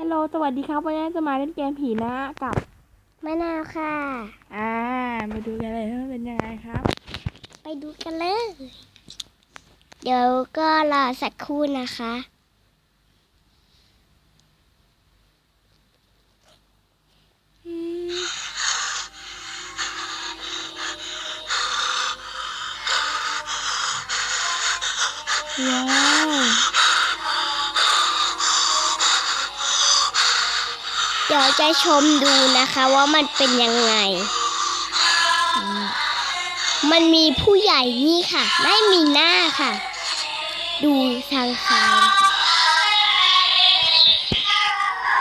ฮัลโหลสวัสดีครับ วันนี้จะมาเล่นเกมผีนะกับมะนาวค่ะ อ่ามาดูกันเลยว่าเป็นยังไงครับ ไปดูกันเลย เดี๋ยวก็รอสักครู่นะคะ ว้า เดี๋ยวจะชมดูนะคะว่ามันเป็นยังไง มันมีผู้ใหญ่นี่ค่ะ ไม่มีหน้าค่ะ ดูทางซ้าย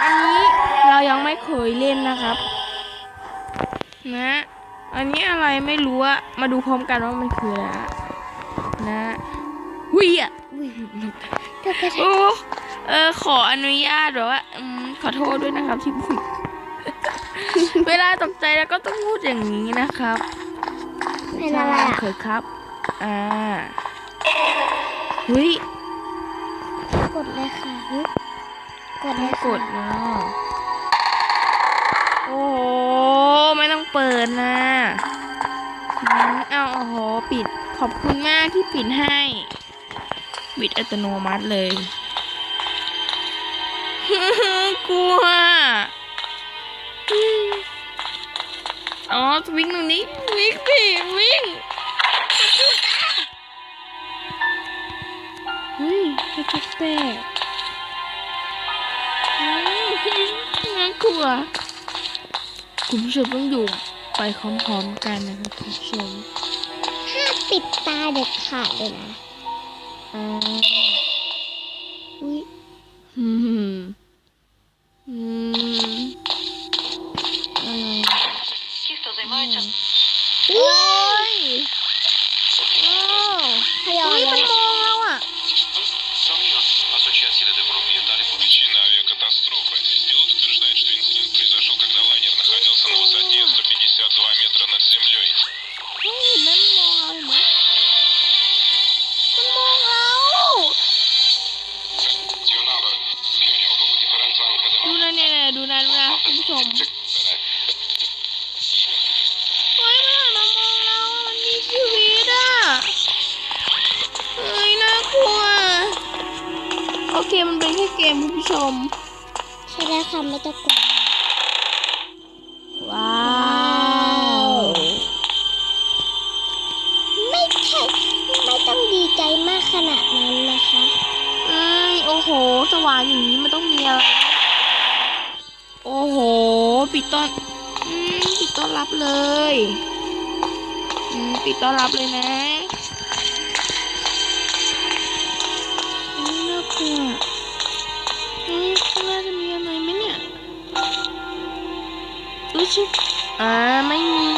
อันนี้เรายังไม่เคยเล่นนะครับ นะ อันนี้อะไรไม่รู้อะมาดูพร้อมกันว่ามันคืออะไรอะนะ หุยอะอุ้ยเดี๋ยวก็จะโอ้ เออขออนุญาตแบบว่าอืมขอโทษด้วยนะครับที่พูด เวลาตกใจแล้วก็ต้องพูดอย่างนี้นะครับเป็นอะไรอะเคยครับ อ่าเฮ้ยกดเลยค่ะฮึกดเลต้องยกค่ะดเนาะโอ้โหไม่ต้องเปิดนะอืมเอาโอ้โหปิดขอบคุณมากที่ปิดให้ ปิดอัตโนมัติเลย กลัว อ๋อวิ่งตรงนี้ วิ่งสิวิ่งเฮ้ยกระจกแตกน่ากลัวคุณผู้ชมต้องอยู่ไปพร้อมๆกันนะครับคุณผู้ชมห้ามปิดตาเด็ดขาดเลยนะอ่า นี่โอ้ยขยับมันมอง เคมันเป็นแค่เกมคุณผู้ชม ใช่แล้วค่ะไม่ต้องกลัวว้าว ไม่ใช่ ไม่ต้องดีใจมากขนาดนั้นนะคะเอ้ยโอ้โห สว่างอย่างนี้มันต้องมีอะไร โอ้โห ปิดต้อนอืมปิดต้อนรับเลยอืมปิดต้อนรับเลยนะ มน่ากลัวเฮ้ยข้างหน้าจะมีอะไรไหมเนี่ยอุ้ยชิอ่าไม่มี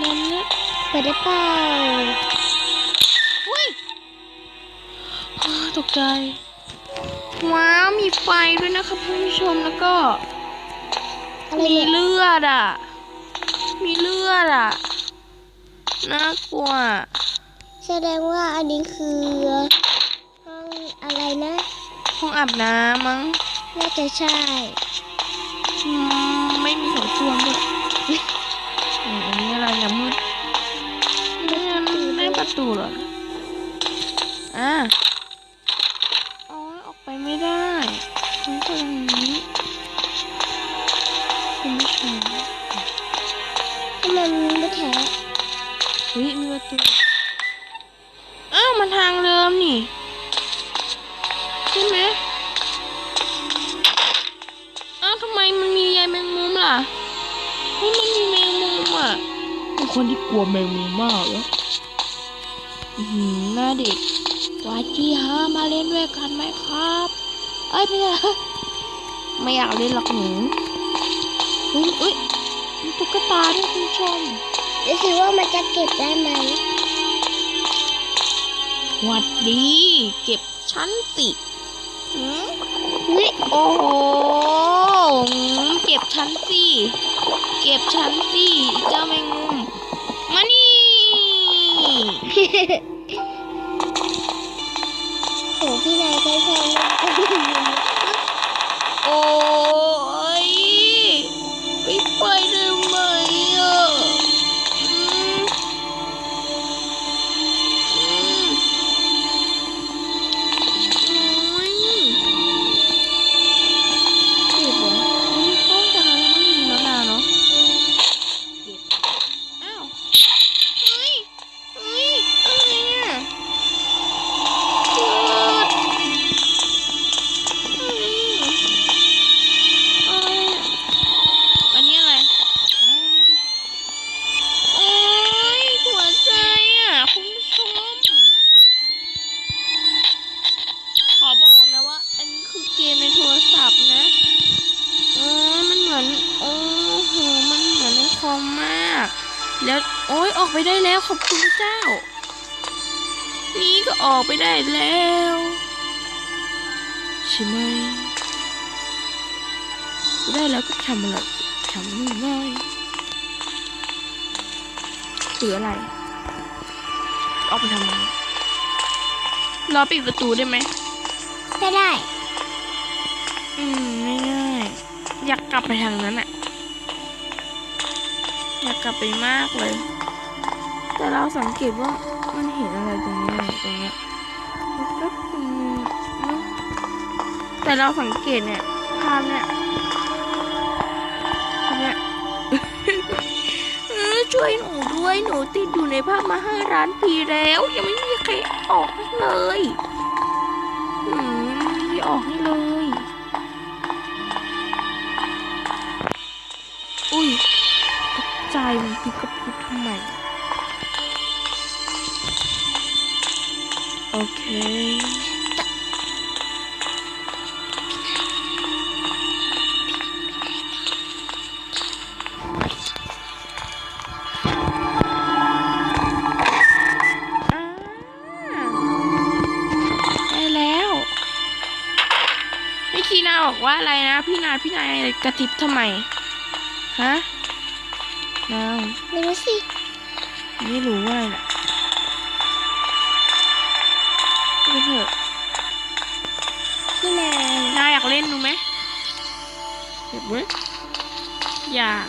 นั่นนะเปิดได้เปล่าอุ้ยอ้ตกใจ ว้าว มีไฟด้วยนะคะคุณผู้ชมแล้วก็ มีเลือดอะ มีเลือดอะ น่ากลัว แสดงว่าอันนี้คือห้องอะไรนะ ห้องอาบน้ำมั้ง น่าจะใช่อืมไม่มีโถส้วมด้วยอืมอันนี้อะไรเนี่ยมืดไม่ไม่ประตูเหรออะอ๋อออกไปไม่ได้ต้องไปทางนี้คุณผู้ชมทำไมมันไม่แท้เฮ้ยมีประตูอ้าวมัน ทางเดิมนี่ ใช่ไหมอ้าวทำไมมันมีใยแมงมุมล่ะเฮ้ยมันมีแมงมุมอะเป็นคนที่กลัวแมงมุมมากเหรออือหือหน้าเด็กวาจีฮะมาเล่นด้วยกันไหมครับ เอ้ยไม่ใช่ไม่อยากเล่นหรอกหนูเฮ้ยเอ้ยมีตุ๊กตาด้วยคุณผู้ชมเดี๋ยวสิว่ามันจะเก็บได้ไหม หวัดดี เก็บชั้นสิอืมเฮ้ยโอ้โหเก็บชั้นสิเก็บชั้นสิเจ้าแมงมุมมานี่โอ้พี่นายก็ แล้ว โอ้ยออกไปได้แล้วขอบคุณพระเจ้า นี่ก็ออกไปได้แล้วใช่ไหมได้แล้วก็ทำอะไรทำนู่นได้หรืออะไรออกไปทำอะไรรอปิดประตูได้ไหมก็ได้ อืมไม่ได้อยากกลับไปทางนั้นอะ อยากกลับไปมากเลย แต่เราสังเกตว่ามันเห็นอะไรตรงนี้ตรงเนี้ยมันก็ตรงนี้เนอะแต่เราสังเกตเนี่ยภาพเนี่ยเนี่ยเออช่วยหนูด้วยหนูติดอยู่ในภาพมาห้าร้านปีแล้ว ยังไม่มีใครออกให้เลยอืมไม่ออกให้เลย พิกระพุดทำไมโอเค ได้แล้วพี่คีนาบอกว่าอะไรนะ พี่นาพี่นายกระติบทำไม ฮะ นาวไม่รู้สิไม่รู้ว่าอะไรนะไปเถอะพี่นายนายอยากเล่นดูไหมอยากไหมอยาก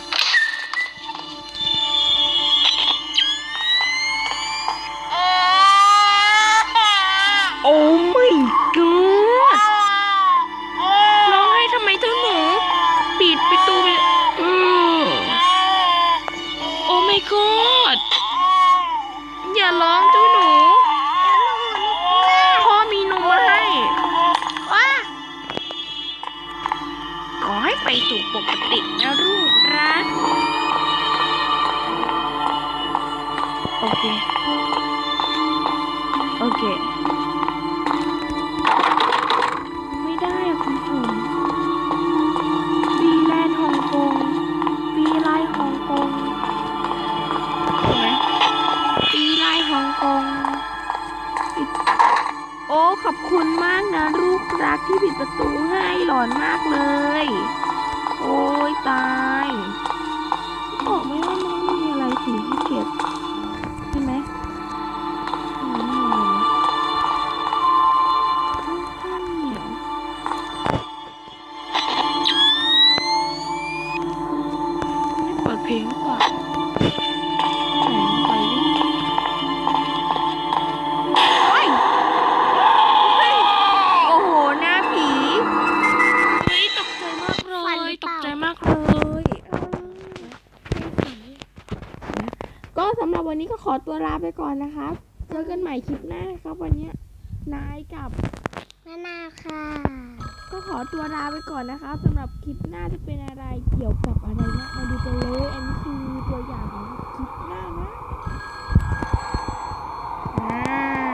ปกตินะลูกรัก โอเค โอเค กใจมากเลยตกใจมากเลยก็สำหรับวันนี้ก็ขอตัวลาไปก่อนนะครับ เจอกันใหม่คลิปหน้าครับวันนี้นายกับนานาค่ะ ก็ขอตัวลาไปก่อนนะคะสำหรับคลิปหน้าจะเป็นอะไรเกี่ยวกับอะไรนะมาดูกันเลยอันนี้คือตัวอย่างของ